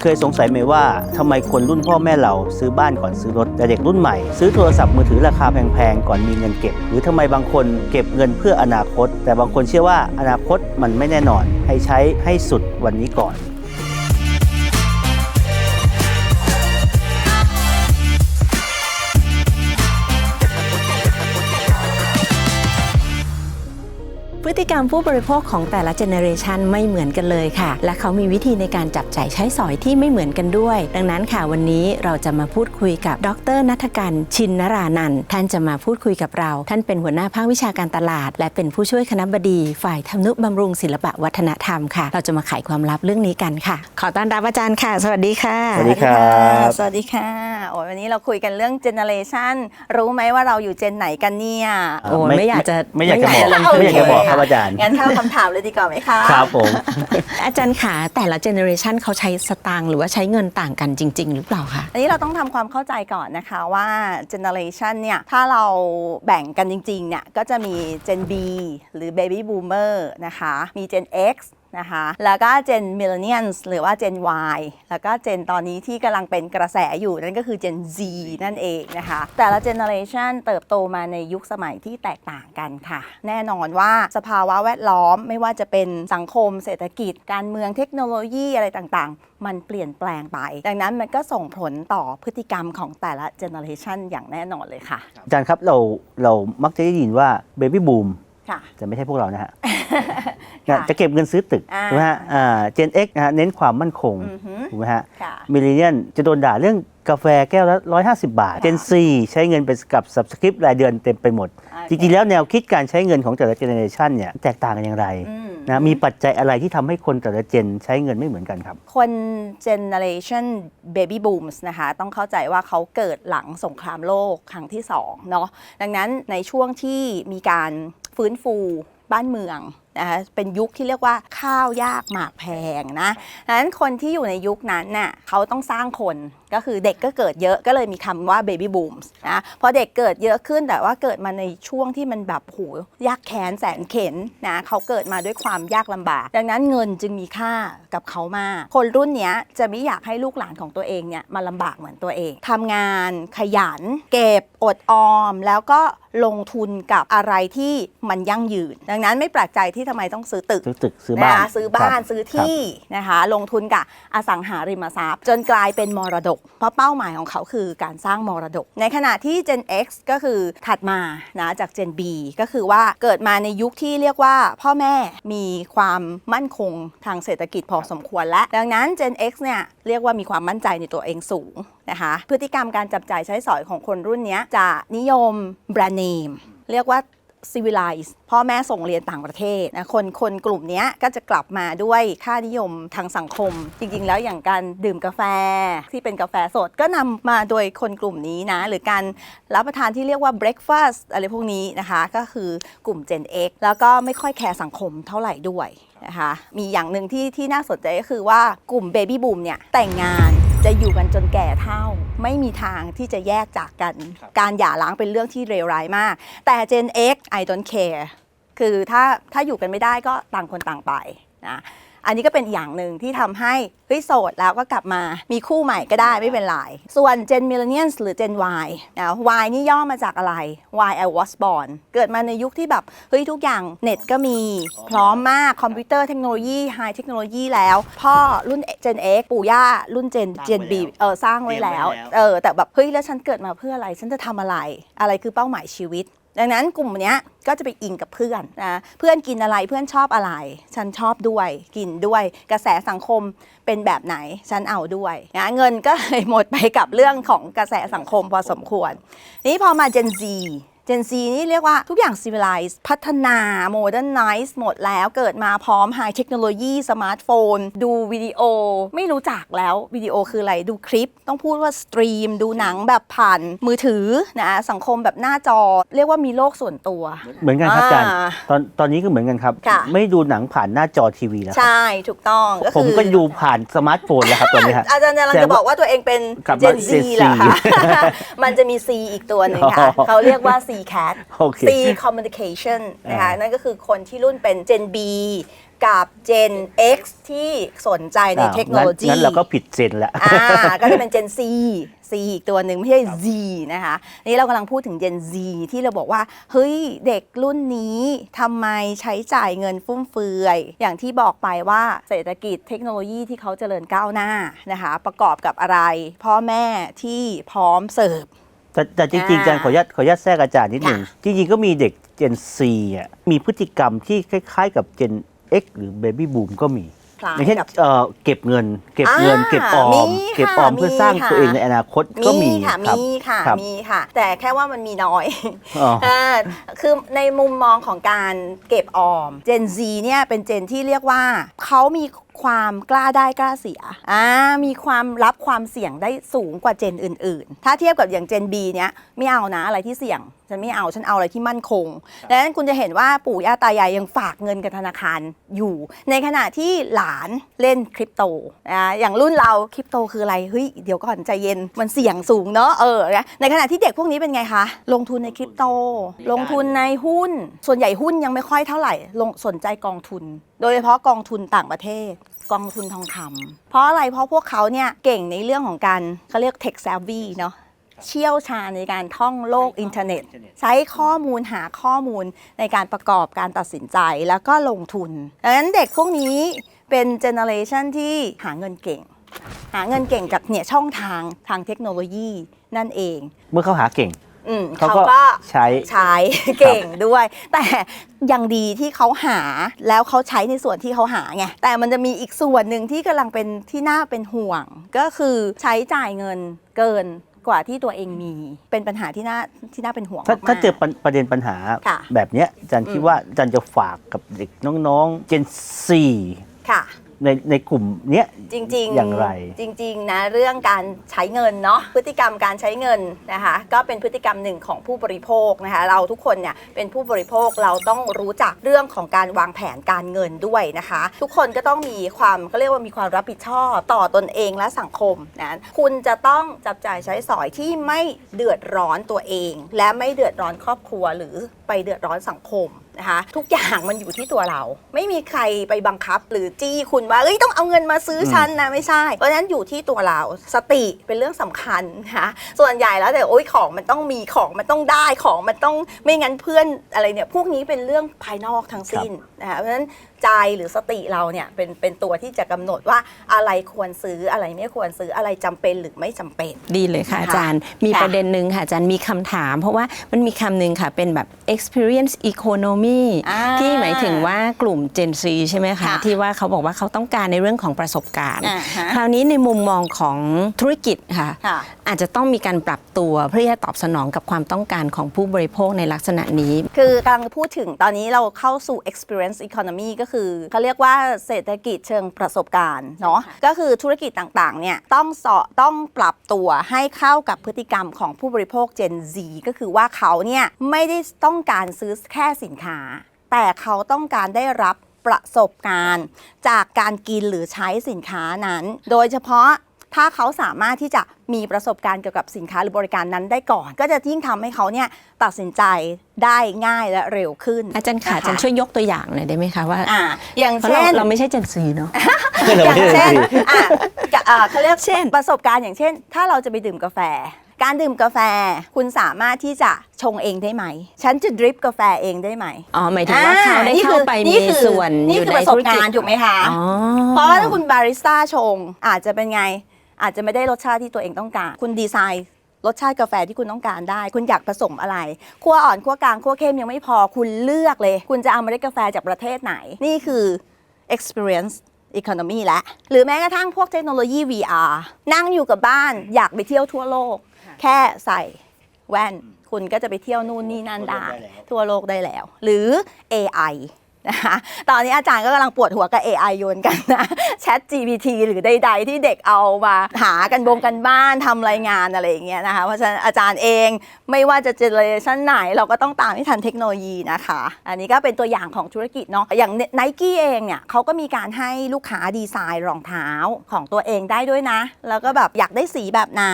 เคยสงสัยไหมว่าทำไมคนรุ่นพ่อแม่เราซื้อบ้านก่อนซื้อรถ แต่เด็กรุ่นใหม่ ซื้อโทรศัพท์มือถือราคาแพงๆ ก่อนมีเงินเก็บ หรือทำไมบางคนเก็บเงินเพื่ออนาคต แต่บางคนเชื่อว่าอนาคตมันไม่แน่นอน ให้ใช้ให้สุดวันนี้ก่อน ฤติกรรมผู้บริโภคของแต่ละเจเนอเรชันไม่เหมือนกันเลยค่ะ และเขามีวิธีในการจับจ่ายใช้สอยที่ไม่เหมือนกันด้วย ดังนั้นค่ะวันนี้เราจะมาพูดคุยกับดรนัทกันชินนรานันท์ท่านจะมาพูดคุยกับเรา ท่านเป็นหัวหน้าภาควิชาการตลาด และเป็นผู้ช่วยคณะบดี ฝ่ายทำนุบำรุงศิลปะวัฒนธรรมค่ะ เราจะมาไขความลับเรื่องนี้กันค่ะ ขอต้อนรับอาจารย์ค่ะ สวัสดีค่ะ สวัสดีครับสวัสดีค่ะโอ้ยวันนี้เราคุยกันเรื่องเจเนอเรชันรู้ไหมว่าเราอยู่เจนไหนกันเนี่ยโอ้ยไม่อยากจะไม่อยากจะบอกไม่อยากจะไม่อยากจะบอกครับโออาจารย์ งั้นเข้าคำถามเลยดีกว่าไหมคะครับผม อาจารย์ค่ะแต่ละเจเนอเรชันเขาใช้สตางค์หรือว่าใช้เงินต่างกันจริง ๆ หรือเปล่าคะ อันนี้เราต้องทำความเข้าใจก่อนนะคะว่าเจเนอเรชันเนี่ย ถ้าเราแบ่งกันจริงๆเนี่ย ก็จะมี Gen B หรือ Baby Boomer นะคะ มี Gen X นะคะ แล้วก็ Gen Millennials หรือว่า Gen Y แล้วก็ Gen ตอนนี้ที่กำลังเป็นกระแสอยู่นั่นก็คือ Gen Z นั่นเองนะคะ แต่ละเจเนอเรชันเติบโตมาในยุคสมัยที่แตกต่างกันค่ะ แน่นอนว่าสภาวะแวดล้อมไม่ว่าจะเป็นสังคมเศรษฐกิจ การเมืองเทคโนโลยีอะไรต่างๆ มันเปลี่ยนแปลงไป ดังนั้นมันก็ส่งผลต่อพฤติกรรมของแต่ละเจเนอเรชันอย่างแน่นอนเลยค่ะ อาจารย์ครับเราเรามักจะได้ยินว่าเบบี้บูม ค่ะแต่ไม่ใช่พวกเรานะฮะค่ะจะเก็บเงินซื้อตึกอ่าถูกไหมฮะเจนเอ็กนะฮะเน้นความมั่นคงอือฮึถูกไหมฮะค่ะ มิลเลนเนียนจะโดนด่าเรื่องกาแฟแก้วละ150 บาทค่ะเจนซีใช้เงินไปกับ subscript รายเดือนเต็มไปหมดจริงๆ แล้วแนวคิดการใช้เงินของแต่ละเจเนอเรชันเนี่ยแตกต่างกันอย่างไรอืม นะมีปัจจัยอะไรที่ทำให้คนแต่ละเจนใช้เงินไม่เหมือนกันครับ คนเจเนอเรชันเบบี้บูมส์นะคะต้องเข้าใจว่าเขาเกิดหลังสงครามโลกครั้งที่2เนาะดังนั้นในช่วงที่มีการ ฟื้นฟูบ้านเมืองนะคะเป็นยุคที่เรียกว่าข้าวยากหมากแพงนะดังนั้นคนที่อยู่ในยุคนั้นน่ะเขาต้องสร้างคน ก็คือเด็กก็เกิดเยอะก็เลยมีคำว่า baby booms นะพอเด็กเกิดเยอะขึ้นแต่ว่าเกิดมาในช่วงที่มันแบบโหยากแค้นแสนเข็นนะเขาเกิดมาด้วยความยากลำบาก ดังนั้นเงินจึงมีค่ากับเขามาก คนรุ่นเนี้ยจะไม่อยากให้ลูกหลานของตัวเองเนี่ยมาลำบากเหมือนตัวเองทำงานขยัน เก็บอดออม แล้วก็ลงทุนกับอะไรที่มันยั่งยืน ดังนั้นไม่แปลกใจที่ทำไมต้องซื้อตึกซื้อตึกซื้อบ้านนะคะซื้อบ้านครับซื้อที่นะคะลงทุนกับอสังหาริมทรัพย์ จนกลายเป็นมรดกเพราะเป้าหมายของเขาคือการสร้างมรดก ในขณะที่ Gen X ก็คือถัดมานะจาก Gen B ก็คือว่าเกิดมาในยุคที่เรียกว่าพ่อแม่มีความมั่นคงทางเศรษฐกิจพอสมควรและดังนั้น Gen X เนี่ยเรียกว่ามีความมั่นใจในตัวเองสูงนะคะพฤติกรรมการจับจ่ายใช้สอยของคนรุ่นนี้จะนิยมแบรนด์เนมเรียกว่า civilize พ่อแม่ส่งเรียนต่างประเทศนะคนคนกลุ่มนี้ก็จะกลับมาด้วยค่านิยมทางสังคม จริง ๆ แล้วอย่างการดื่มกาแฟที่เป็นกาแฟสดก็นำมาโดยคนกลุ่มนี้นะ หรือการรับประทานที่เรียกว่า breakfast อะไรพวกนี้นะคะ ก็คือกลุ่ม Gen X แล้วก็ไม่ค่อยแคร์สังคมเท่าไหร่ด้วยนะคะมีอย่างหนึ่งที่ที่น่าสนใจก็คือว่ากลุ่ม baby boom เนี่ยแต่งงาน จะอยู่กันจนแก่เท่า ไม่มีทางที่จะแยกจากกัน การหย่าร้างเป็นเรื่องที่เลวร้ายมาก แต่ Gen X I don't care คือถ้าถ้าอยู่กันไม่ได้ก็ต่างคนต่างไปนะ อันนี้ก็เป็นอย่างหนึ่งที่ทำให้เฮ้ยโสดแล้วก็กลับมามีคู่ใหม่ก็ได้ไม่เป็นไร ส่วน Gen Millennials หรือ Gen Y นะ Y นี่ย่อมาจากอะไร Y I was born เกิดมาในยุคที่แบบเฮ้ยทุกอย่างเน็ตก็มี พร้อมมากคอมพิวเตอร์เทคโนโลยีไฮเทคโนโลยีแล้ว พ่อรุ่น Gen X ปู่ย่ารุ่น Gen Gen B เออสร้างไว้แล้วเตรียมไว้แล้วเออแต่แบบเฮ้ยแล้วฉันเกิดมาเพื่ออะไรฉันจะทำอะไร อะไรคือเป้าหมายชีวิต ดังนั้นกลุ่มนี้ก็จะไปอิงกับเพื่อนนะเพื่อนกินอะไรเพื่อนชอบอะไร ฉันชอบด้วย กินด้วยกระแสสังคมเป็นแบบไหน ฉันเอาด้วยนะเงินก็เลยหมดไปกับเรื่องของกระแสสังคมพอสมควร นี้พอมา Gen Z Gen Z นี่เรียกว่าทุกอย่าง civilize พัฒนา modernize หมดแล้วเกิดมาพร้อม high technology สมาร์ทโฟน ดูวิดีโอ ไม่รู้จักแล้ววิดีโอคืออะไร ดูคลิป ต้องพูดว่าสตรีม ดูหนังแบบผ่านมือถือนะสังคมแบบหน้าจอ เรียกว่ามีโลกส่วนตัว เหมือนกันครับอาจารย์อ่าตอนตอนนี้ก็เหมือนกันครับค่ะไม่ดูหนังผ่านหน้าจอทีวีแล้วครับใช่ถูกต้องก็ผมคือก็ดูผ่านสมาร์ทโฟนแล้วครับตอนนี้ฮะอาจารย์กำลังแสดจะงว่าบอกว่าตัวเองเป็นกลับมา Gen Z Gen Z เหรอคะมันจะมี C อีกตัวหนึ่งค่ะอ๋อเขาเรียกว่า C CCAT โอเค C communication นะคะอ่านั่นั่นก็คือคนที่รุ่นเป็น Gen B กับ Gen X ที่สนใจในอ้าวเทคโนโลยีงั้นเราก็ผิดเซนแล้วอ่าก็จะเป็น Gen C C อีกตัวหนึ่งไม่ใช่ Z นะคะนี่เรากำลังพูดถึง Gen Z ที่เราบอกว่า เฮ้ย เด็กรุ่นนี้ทำไมใช้จ่ายเงินฟุ่มเฟือย อย่างที่บอกไปว่าเศรษฐกิจเทคโนโลยีที่เขาเจริญก้าวหน้านะคะ ประกอบกับอะไร พ่อแม่ที่พร้อมเสิร์ฟ แต่แต่จริงๆอ่าอาจารย์ขออนุญาตขออนุญาตแทรกอาจารย์นิดหนึ่งค่ะจริงๆก็มีเด็ก Gen C อะมีพฤติกรรมที่คล้ายๆกับ Gen X หรือ Baby Boom ก็มี คล้ายอย่างเช่นกับ เอ่อเก็บเงิน เก็บเงิน อ่าเก็บออมีมเก็บออมค่ะเพื่อสร้างมีค่ะตัวเองในอนาคตก็มีค่ะรับ มีค่ะรับ มีค่ะ แต่แค่ว่ามันมีน้อย อ๋อ อ่าคือในมุมมองของการเก็บออม Gen Z เนี่ยเป็นเจนที่เรียกว่าเขามีความกล้าได้กล้าเสียอ่ามีความรับความเสี่ยงได้สูงกว่าเจนอื่น ๆ ถ้าเทียบกับอย่างเจน B เนี้ยไม่เอานะอะไรที่เสี่ยง ฉันไม่เอาฉันเอาอะไรที่มั่นคงดังนั้นคุณจะเห็นว่าปู่ย่าตายายยังฝากเงินกับธนาคารอยู่ ในขณะที่หลานเล่นคริปโตอ่าอย่างรุ่นเราคริปโตคืออะไรเฮ้ยเดี๋ยวก่อนใจเย็นมันเสี่ยงสูงเนาะเออในขณะที่เด็กพวกนี้เป็นไงคะลงทุนในคริปโต ลงทุนในหุ้น ส่วนใหญ่หุ้นยังไม่ค่อยเท่าไหร่ลงสนใจกองทุน โดยเฉพาะกองทุนต่างประเทศ กองทุนทองคำเพราะอะไรเพราะพวกเขาเนี่ยเก่งในเรื่องของการเขาเรียก tech savvy เนาะเชี่ยวชาญในการท่องโลกอินเทอร์เน็ต ใช้ข้อมูลหาข้อมูลในการประกอบการตัดสินใจแล้วก็ลงทุนดังนั้นเด็กพวกนี้เป็นเจเนอเรชันที่หาเงินเก่ง หาเงินเก่งจากเนี่ยช่องทางทางเทคโนโลยีนั่นเอง เมื่อเขาหาเก่ง อืมเขาเขาก็ก็ใช้ ใช้เก่งด้วย แต่ยังดีที่เขาหาแล้วเขาใช้ในส่วนที่เขาหาไงแต่มันจะมีอีกส่วนหนึ่งที่กำลังเป็นที่น่าเป็นห่วง ก็คือใช้จ่ายเงินเกินกว่าที่ตัวเองมี เป็นปัญหาที่น่าที่น่าเป็นห่วงถ้ามากๆ ถ้าเจอปัญประเด็นปัญหาค่ะแบบเนี้ยอาจารย์คิดอืมว่าอาจารย์จะฝากกับเด็กน้องๆ Gen C ค่ะ ในในกลุ่มเนี้ยจริงๆอย่างไร จริง ๆ นะเรื่องการใช้เงินเนาะพฤติกรรมการใช้เงินนะคะก็เป็นพฤติกรรมหนึ่งของผู้บริโภคนะคะเราทุกคนเนี่ยเป็นผู้บริโภคเราต้องรู้จักเรื่องของการวางแผนการเงินด้วยนะคะ ทุกคนก็ต้องมีความก็เรียกว่ามีความรับผิดชอบต่อตนเองและสังคมนะคุณจะต้องจับจ่ายใช้สอยที่ไม่เดือดร้อนตัวเอง และไม่เดือดร้อนครอบครัวหรือไปเดือดร้อนสังคมนะคะ ทุกอย่างมันอยู่ที่ตัวเรา ไม่มีใครไปบังคับ หรือจี้คุณว่าเอ้ยต้องเอาเงินมาซื้อฉันนะไม่ใช่ เพราะฉะนั้นอยู่ที่ตัวเราสติเป็นเรื่องสำคัญนะคะส่วนใหญ่แล้วแต่โอ้ยของมันต้องมีของมันต้องได้ของมันต้องไม่งั้นเพื่อนอะไรเนี่ยพวกนี้เป็นเรื่องภายนอกทั้งสิ้นนะคะเพราะฉะนั้นใจหรือสติเราเนี่ยเป็นเป็นตัวที่จะกำหนดว่าอะไรควรซื้ออะไรไม่ควรซื้ออะไรจำเป็นหรือไม่จำเป็น ดีเลยค่ะนะคะอาจารย์ มีค่ะประเด็นหนึ่งค่ะอาจารย์มีคำถาม เพราะว่ามันมีคำหนึ่งค่ะเป็นแบบ experience economy อ่าที่หมายถึงว่ากลุ่ม Gen Z ใช่ไหมคะ ค่ะที่ว่าเขาบอกว่าเขาต้องการในเรื่องของประสบการณ์ อ่าฮะ คราวนี้ในมุมมองของธุรกิจค่ะ ค่ะ อาจจะต้องมีการปรับตัวเพื่อที่จะตอบสนองกับความต้องการของผู้บริโภคในลักษณะนี้ คือกำลังพูดถึงตอนนี้เราเข้าสู่ experience economy ก็คือเขาเรียกว่าเศรษฐกิจเชิงประสบการณ์เนาะก็คือธุรกิจต่างๆเนี่ยต้องสอต้องปรับตัวให้เข้ากับพฤติกรรมของผู้บริโภค Gen Z ก็คือว่าเขาเนี่ยไม่ได้ต้องการซื้อแค่สินค้าแต่เขาต้องการได้รับประสบการณ์ จากการกินหรือใช้สินค้านั้น โดยเฉพาะถ้าเขาสามารถที่จะมีประสบการณ์เกี่ยวกับสินค้าหรือบริการนั้นได้ก่อน ก็จะยิ่งทำให้เขาเนี่ยตัดสินใจได้ง่ายและเร็วขึ้น อาจารย์ค่ะนะคะอาจารย์ช่วยยกตัวอย่างหน่อยได้ไหมคะว่าอ่าอย่างเพราะเช่เรานเราไม่ใช่ Gen Z เนาะอย่างเช่นอะกะอ่าเขาเรียกเช่น ประสบการณ์อย่างเช่น ถ้าเราจะไปดื่มกาแฟ การดื่มกาแฟคุณสามารถที่จะชงเองได้ไหม ฉันจะดริปกาแฟเองได้ไหมอ๋อหมายถึงว่าเขาได้อ่เข้าไปนี่มีคือส่วนนี่อยู่คือในประสธุบรกิจการณ์ถูกไหมคะอ๋อเพราะว่าถ้าคุณบาริสต้าชงอาจจะเป็นไง อาจจะไม่ได้รสชาติที่ตัวเองต้องการ คุณดีไซน์รสชาติกาแฟที่คุณต้องการได้ คุณอยากผสมอะไรขั้วอ่อนขั้วกลางขั้วเข้มยังไม่พอคุณเลือกเลย คุณจะเอาเมล็ดกาแฟจากประเทศไหน นี่คือ experience economy และ หรือแม้กระทั่งพวกเทคโนโลยี VR นั่งอยู่กับบ้านอยากไปเที่ยวทั่วโลก แค่ใส่แว่น คุณก็จะไปเที่ยวนู่นนี่นั่นได้ ทั่วโลกได้แล้ว หรือ AI นะคะตอนนี้อาจารย์ก็กำลังปวดหัวกับ AI โยนกันนะ Chat GPT หรือใด ๆ ที่เด็กเอามาหากันบงกันบ้านทำรายงานอะไรอย่างเงี้ยนะคะ เพราะฉะนั้นอาจารย์เองไม่ว่าจะเจเนอเรชันไหนเราก็ต้องตามที่ทันเทคโนโลยีนะคะ อันนี้ก็เป็นตัวอย่างของธุรกิจเนาะอย่างไนกี้เองเนี่ยเขาก็มีการให้ลูกค้าดีไซน์รองเท้าของตัวเองได้ด้วยนะ แล้วก็แบบอยากได้สีแบบไหน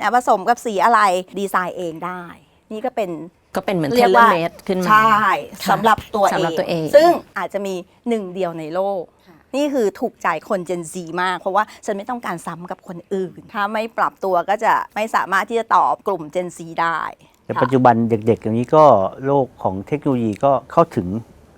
นะผสมกับสีอะไรดีไซน์เองได้ นี่ก็เป็นก็เป็นเหมือนเทเรียเลกว่าเมดขึ้นมาใช่ค่ะสำหรับตัวสำหรับตัวเอง ซึ่งอาจจะมีหนึ่งเดียวในโลก นี่คือถูกใจคน Gen Z มาก เพราะว่าฉันไม่ต้องการซ้ำกับคนอื่น ถ้าไม่ปรับตัวก็จะไม่สามารถที่จะตอบกลุ่ม Gen Z ได้ แต่ค่ะปัจจุบันเด็กๆอย่างนี้ก็โลกของเทคโนโลยีก็เข้าถึง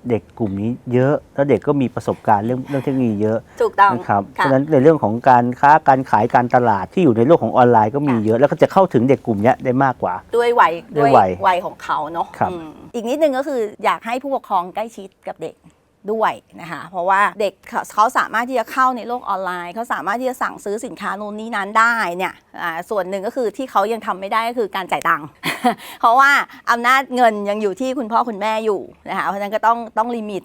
เด็กกลุ่มนี้เยอะ แล้วเด็กก็มีประสบการณ์เรื่องเรื่องเทคโนโลยีเยอะถูกต้องนะครับเพค่ะราะฉะนั้นในเรื่องของการค้าการขายการตลาดที่อยู่ในโลกของออนไลน์ก็มีค่ะเยอะ แล้วก็จะเข้าถึงเด็กกลุ่มเนี้ยได้มากกว่า ด้วยวัยด้วยวัยวัยของเขาเนาะครับอืมอีกนิดนึงก็คืออยากให้ผู้ปกครองใกล้ชิดกับเด็ก ด้วยนะคะเพราะว่าเด็กเขาสามารถที่จะเข้าในโลกออนไลน์เขาสามารถที่จะสั่งซื้อสินค้านู่นนี้นั้นได้เนี่ยส่วนหนึ่งก็คือที่เขายังทำไม่ได้ก็คือการจ่ายตังค์เพราะว่าอำนาจเงินยังอยู่ที่คุณพ่อคุณแม่อยู่นะคะเพราะฉะนั้นก็ต้องต้องลิมิต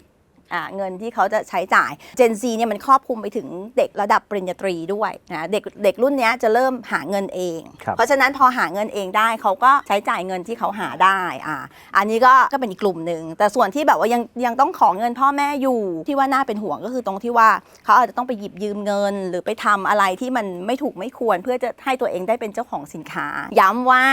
เงินที่เขาจะใช้จ่าย Gen Z เนี่ยมันครอบคลุมไปถึงเด็กระดับปริญญาตรีด้วยนะเด็กเด็กรุ่นเนี้ยจะเริ่มหาเงินเองครับเพราะฉะนั้นพอหาเงินเองได้เขาก็ใช้จ่ายเงินที่เขาหาได้อ่าอันนี้ก็ก็เป็นอีกกลุ่มหนึ่งแต่ส่วนที่แบบว่ายังยังต้องขอเงินพ่อแม่อยู่ที่ว่าน่าเป็นห่วงก็คือตรงที่ว่าเขาอาจจะต้องไปหยิบยืมเงิน หรือไปทำอะไรที่มันไม่ถูกไม่ควร เพื่อจะให้ตัวเองได้เป็นเจ้าของสินค้า ย้ำว่า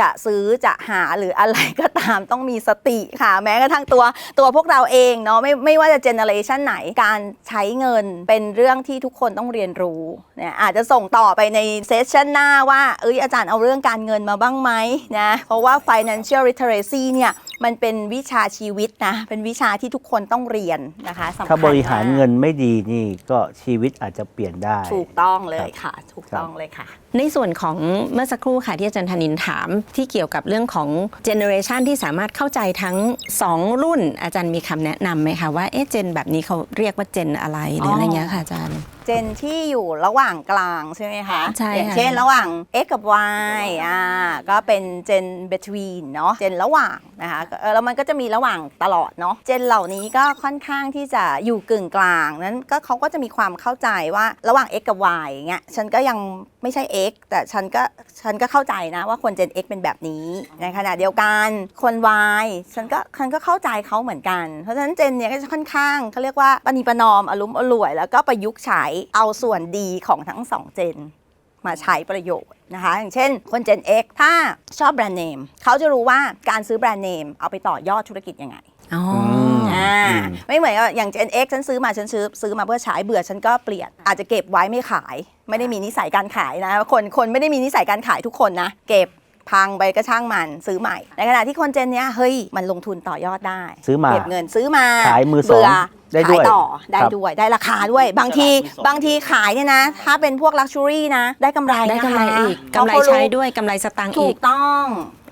จะซื้อจะหาหรืออะไรก็ตามต้องมีสติค่ะ แม้กระทั่งตัวตัวพวกเราเองเนาะไม่ไม่ว่าจะเจเนอเรชันไหนการใช้เงินเป็นเรื่องที่ทุกคนต้องเรียนรู้เนี่ยอาจจะส่งต่อไปในเซสชันหน้าว่าเอ้ยอาจารย์เอาเรื่องการเงินมาบ้างไหมนะเพราะว่า financial literacy เนี่ยมันเป็นวิชาชีวิตนะ เป็นวิชาที่ทุกคนต้องเรียนนะคะสำคัญถ้าบริหารมกเงินไม่ดีนี่ก็ชีวิตอาจจะเปลี่ยนได้ ถูกต้องเลยค่ะ ถูกต้องเลยค่ะ ในส่วนของเมื่อสักครู่ค่ะที่อาจารย์ธนินถามที่เกี่ยวกับเรื่องของเจเนอเรชันที่สามารถเข้าใจทั้ง 2 รุ่นอาจารย์มีคำแนะนำไหมคะว่าเอ๊ะเจนแบบนี้เขาเรียกว่าเจนอะไรหรืออะไรเงี้ยค่ะอาจารย์ เจนที่อยู่ระหว่างกลางใช่ไหมคะใช่อย่างค่ะเช่นระหว่าง x กับ y อ่าก็เป็นเจน between เนาะเจนระหว่างนะคะเออแล้วมันก็จะมีระหว่างตลอดเนาะเจนเหล่านี้ก็ค่อนข้างที่จะอยู่กึ่งกลางนั้นก็เขาก็จะมีความเข้าใจว่าระหว่าง x กับ y อย่างเงี้ยฉันก็ยังไม่ใช่ x แต่ฉันก็ฉันก็เข้าใจนะว่าคนเจน x เป็นแบบนี้ในขณะเดียวกันคน y ฉันก็ฉันก็เข้าใจเขาเหมือนกัน เพราะฉะนั้นเจนเนี่ยก็จะค่อนข้างเขาเรียกว่าปณิประนอมอารมณ์อร่วย แล้วก็ประยุกต์ใช้เอาส่วนดีของทั้งสองเจนมาใช้ประโยชน์นะคะ อย่างเช่นคน Gen X ถ้าชอบแบรนด์เนมเขาจะรู้ว่าการซื้อแบรนด์เนมเอาไปต่อยอดธุรกิจยังไงอ๋อมอ่าอืมไม่เหมือนกับอย่าง Gen X ฉันซื้อมาฉันซื้อซื้อมาเพื่อใช้เบื่อฉันก็เปลี่ยน อาจจะเก็บไว้ไม่ขาย ไม่ได้มีนิสัยการขายนะคนคนไม่ได้มีนิสัยการขายทุกคนนะ เก็บ พังไปก็ช่างมันซื้อใหม่ ในขณะที่คนเจนเนี้ยเฮ้ยมันลงทุนต่อยอดได้ซื้อมาเก็บเงินซื้อมาขายมือสองเบื่อได้ด้วยขายต่อได้ครับด้วยได้ราคาด้วย บางทีตลาดมือสองบางทีขายเนี่ยนะ ถ้าเป็นพวกลักชัวรี่นะ ได้กำไรได้นะคะกำไรอีกเพกำราะไรเขาใช้ด้วยกำไรสตางค์ถูอีกกต้อง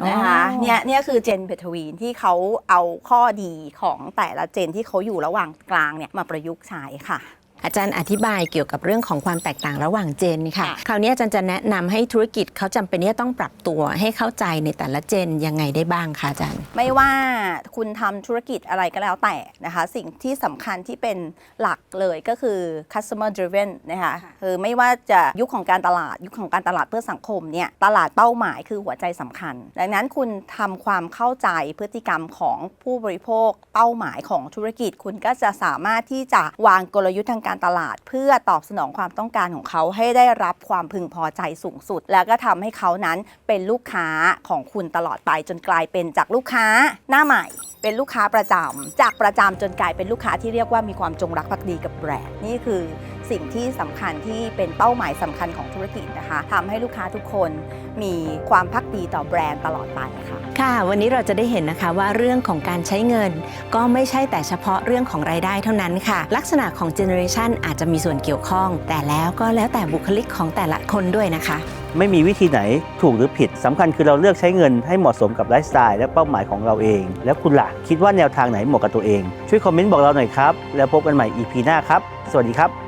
นะคะอ๋อเนี่ยเนี่ยคือเจนเบทวีนที่เขาเอาข้อดีของแต่ละเจนที่เขาอยู่ระหว่างกลางเนี่ยมาประยุกต์ใช้ค่ะ อาจารย์อธิบายเกี่ยวกับเรื่องของความแตกต่างระหว่างเจนค่ะค่ะคราวนี้อาจารย์จะแนะนำให้ธุรกิจเขาจำเป็นที่จะต้องปรับตัวให้เข้าใจในแต่ละเจนยังไงได้บ้างคะอาจารย์ ไม่ว่าคุณทำธุรกิจอะไรก็แล้วแต่นะคะ สิ่งที่สำคัญที่เป็นหลักเลยก็คือ customer driven นะคะคือไม่ว่าจะยุคของการตลาดยุคของการตลาดเพื่อสังคมเนี่ยตลาดเป้าหมายคือหัวใจสำคัญ ดังนั้นคุณทำความเข้าใจพฤติกรรมของผู้บริโภคเป้าหมายของธุรกิจ คุณก็จะสามารถที่จะวางกลยุทธ์ทางการตลาด เพื่อตอบสนองความต้องการของเขาให้ได้รับความพึงพอใจสูงสุด แล้วก็ทำให้เขานั้นเป็นลูกค้าของคุณตลอดไปจนกลายเป็นจากลูกค้าหน้าใหม่เป็นลูกค้าประจำจากประจำจนกลายเป็นลูกค้าที่เรียกว่ามีความจงรักภักดีกับแบรนด์นี่คือ สิ่งที่สำคัญที่เป็นเป้าหมายสำคัญของธุรกิจนะคะทำให้ลูกค้าทุกคนมีความพักดีต่อแบรนด์ตลอดไปค่ะค่ะ วันนี้เราจะได้เห็นนะคะว่าเรื่องของการใช้เงิน ก็ไม่ใช่แต่เฉพาะเรื่องของรายได้เท่านั้นค่ะ ลักษณะของเจเนอเรชันอาจจะมีส่วนเกี่ยวข้อง แต่แล้วก็แล้วแต่บุคลิกของแต่ละคนด้วยนะคะไม่มีวิธีไหนถูกหรือผิดสำคัญคือเราเลือกใช้เงินให้เหมาะสมกับไลฟ์สไตล์และเป้าหมายของเราเอง แล้วคุณล่ะ คิดว่าแนวทางไหนเหมาะกับตัวเอง ช่วยคอมเมนต์บอกเราหน่อยครับ แล้วพบกันใหม่ EP หน้าครับ สวัสดีครับ